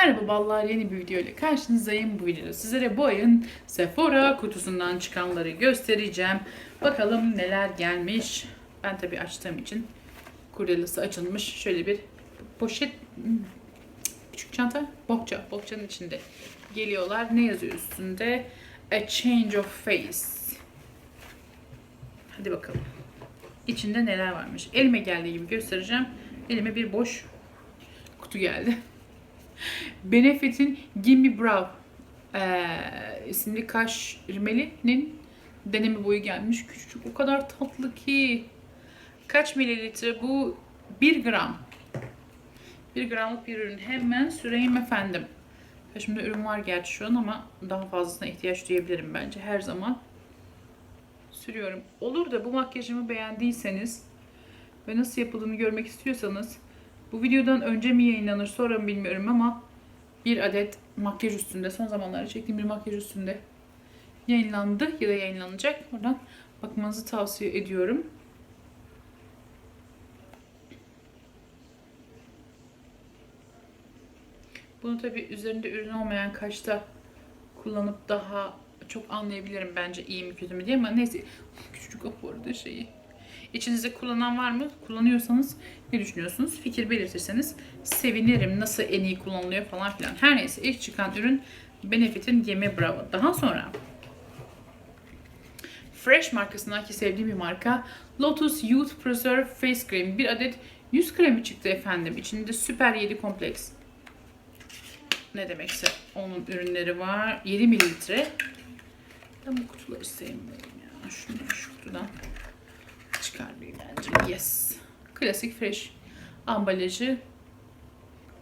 Merhaba ballar yeni bir video ile karşınızdayım. Bu videoda sizlere bu ayın Sephora kutusundan çıkanları göstereceğim. Bakalım neler gelmiş. Ben tabi açtığım için kurdelası açılmış. Şöyle bir poşet hmm, küçük çanta bohça. Bohçanın içinde geliyorlar. Ne yazıyor üstünde? A change of face. Hadi bakalım. İçinde neler varmış. Elime geldiği gibi göstereceğim. Elime bir boş kutu geldi. Benefit'in Gimme Brow ee, isimli kaş rimelinin deneme boyu gelmiş. Küçücük o kadar tatlı ki. Kaç mililitre bu? 1 gram. 1 gramlık bir ürün. Hemen süreyim efendim. Şimdi ürün var gerçi şu an ama daha fazlasına ihtiyaç duyabilirim bence her zaman. Sürüyorum. Olur da bu makyajımı beğendiyseniz ve nasıl yapıldığını görmek istiyorsanız bu videodan önce mi yayınlanır sonra mı bilmiyorum ama bir adet makyaj üstünde son zamanlarda çektiğim bir makyaj üstünde yayınlandı ya da yayınlanacak. Oradan bakmanızı tavsiye ediyorum. Bunu tabi üzerinde ürün olmayan kaşta kullanıp daha çok anlayabilirim bence iyi mi kötü mü diye ama neyse küçücük o bu arada şeyi. İçinizde kullanan var mı? Kullanıyorsanız ne düşünüyorsunuz? Fikir belirtirseniz sevinirim. Nasıl en iyi kullanılıyor falan filan. Her neyse ilk çıkan ürün Benefit'in Gemi Bravo. Daha sonra Fresh markasındaki sevdiğim bir marka Lotus Youth Preserve Face Cream. Bir adet yüz kremi çıktı efendim. İçinde süper 7 kompleks. Ne demekse onun ürünleri var. 7 mililitre. Ben bu kutuları sevmiyorum ya. Şunu şu kutudan çıkarmayayım bence. Yes. Klasik fresh ambalajı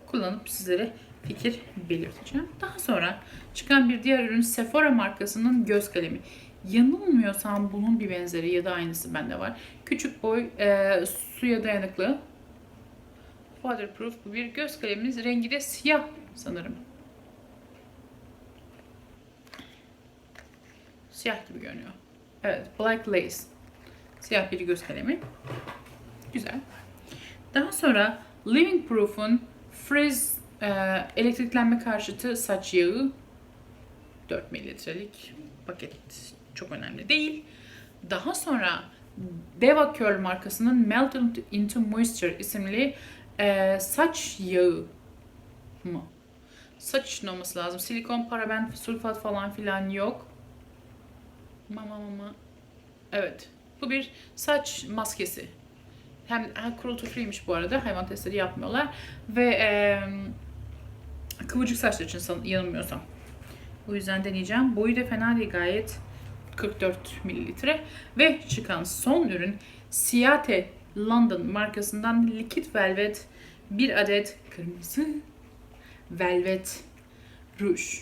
kullanıp sizlere fikir belirteceğim. Daha sonra çıkan bir diğer ürün Sephora markasının göz kalemi. Yanılmıyorsam bunun bir benzeri ya da aynısı bende var. Küçük boy, e, suya dayanıklı. Waterproof bu bir göz kalemimiz. Rengi de siyah sanırım. Siyah gibi görünüyor. Evet, Black Lace. Siyah bir göz. Güzel. Daha sonra Living Proof'un Frizz e, elektriklenme karşıtı saç yağı 4 mililitrelik paket çok önemli değil. Daha sonra Deva Curl markasının Melt Into Moisture isimli e, saç yağı mı? Saç için olması lazım. Silikon, paraben, sulfat falan filan yok. Mama mama. Evet. Bu bir saç maskesi. Hem ha, cruelty free'miş bu arada. Hayvan testleri yapmıyorlar. Ve e, kıvırcık saçlar için yanılmıyorsam. O yüzden deneyeceğim. Boyu da fena değil gayet. 44 mililitre. Ve çıkan son ürün Ciate London markasından Liquid Velvet bir adet kırmızı velvet ruj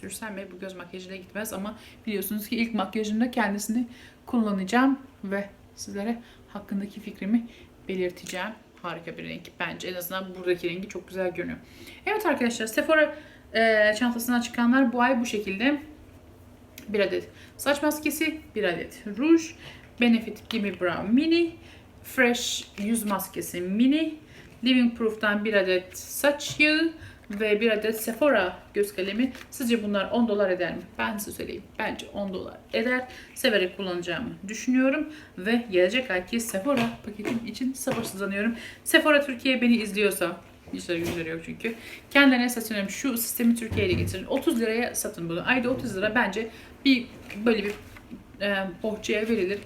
sürsem bile bu göz makyajıyla gitmez ama biliyorsunuz ki ilk makyajımda kendisini kullanacağım ve sizlere hakkındaki fikrimi belirteceğim. Harika bir renk bence. En azından buradaki rengi çok güzel görünüyor. Evet arkadaşlar Sephora e, çantasından çıkanlar bu ay bu şekilde. Bir adet saç maskesi, bir adet ruj, Benefit Gimme Brow Mini, Fresh yüz maskesi mini, Living Proof'tan bir adet saç yağı, ve bir adet Sephora göz kalemi. Sizce bunlar 10 dolar eder mi? Ben size söyleyeyim. Bence 10 dolar eder. Severek kullanacağımı düşünüyorum. Ve gelecek ayki Sephora paketim için sabırsızlanıyorum. Sephora Türkiye beni izliyorsa İşleri güçleri yok çünkü. Kendilerine sesleniyorum. Şu sistemi Türkiye'ye getirin. 30 liraya satın bunu. Ayda 30 lira bence bir böyle bir e, bohçaya verilir.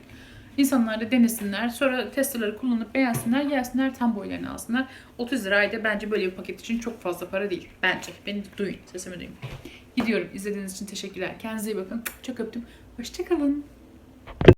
İnsanlar da denesinler. Sonra testleri kullanıp beğensinler. Gelsinler tam boylarını alsınlar. 30 liraydı bence böyle bir paket için çok fazla para değil. Bence. Beni duyun. Sesimi duyun. Gidiyorum. İzlediğiniz için teşekkürler. Kendinize iyi bakın. Çok öptüm. Hoşçakalın.